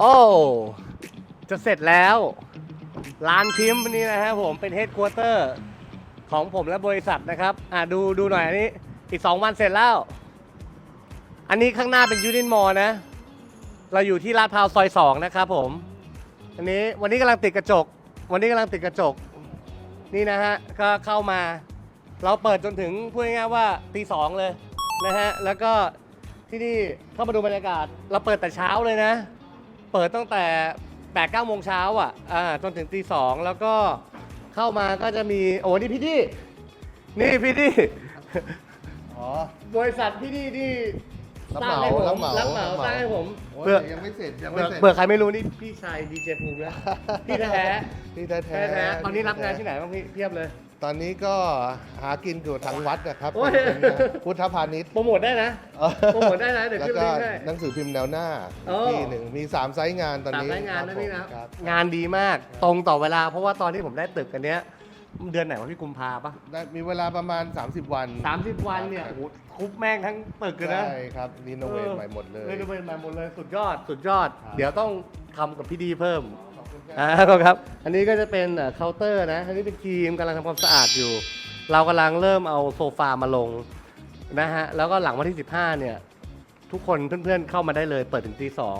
โอ้จะเสร็จแล้วร้านพิมพ์นี่นะฮะผมเป็นเฮดค q u เตอร์ของผมและบริษัทนะครับ อะดูดูหน่อยอันนี้ อีก 2 วันเสร็จแล้ว อันนี้ข้างหน้าเป็นยูนินมอลนะ เราอยู่ที่ลาดพร้าวซอย2นะครับผม อันนี้วันนี้กำลังติดกระจก วันนี้กำลังติดกระจก นี่นะฮะ ก็เข้ามา เราเปิดจนถึงพูดง่ายๆว่าตีสองเลยนะฮะ แล้วก็ที่นี่เข้ามาดูบรรยากาศ เราเปิดแต่เช้าเลยนะ เปิดตั้งแต่8ปดเก้าโมงเช้าอะอ่าจนถึงตีสองแล้วก็เข้ามาก็จะมีโอ้นี่พี่ดีนี่พี่ดีอ๋อ บริษัทพี่ดีที่รับสร้างเหมาให้ผมรับเหมารับเหมารับเหมา สร้างให้ผมโอ้ย เพื่อ ยังไม่เสร็จยังเผื่ไม่อเสร็จเผื่อใครไม่รู้นี่พี่ชายดีเจภูมินะพี่แท้ที่แท้แท้แท้ๆตอนนี้รับงานที่ไหนบ้างพี่เพียบเลย ตอนนี้ก็หากินอยู่ทางวัดนะครับโอ้ย เป็นพุทธพาณิชย์โปรโมทได้นะ โปรโมทได้นะเดี๋ยวแล้วขึ้นก็ลิงก์ให้หนังสือพิมพ์แนวหน้าโอ้ ที่หนึ่งมี3ไซส์งานตอนสามนี้รายงานคนะรับพี่ผมนะครับ งานดีมากตรงต่อเวลา เพราะว่าตอนที่ผมได้ตึกอันเนี้ย เดือนไหนวะพี่กุมภาปะได้มีเวลาประมาณ 30 วันสามสิบวันเนี่ยโอ้โหคุบแม่งทั้งตึกเลยนะ ใช่ครับรีโนเวทใหม่หมดเลย รีโนเวทใหม่หมดเลยสุดยอดสุดยอด ครับ เดี๋ยวต้องทำกับพี่ดีเพิ่มขอบคุณครับ อ่าครับ อันนี้ก็จะเป็นเอ่อเคาน์เตอร์นะ อันนี้เป็นครีมกำลังทำความสะอาดอยู่ เรากำลังเริ่มเอาโซฟามาลงนะฮะ แล้วก็หลังวันที่ 15 เนี่ย ทุกคนเพื่อนๆเข้ามาได้เลยเปิดถึงตีสอง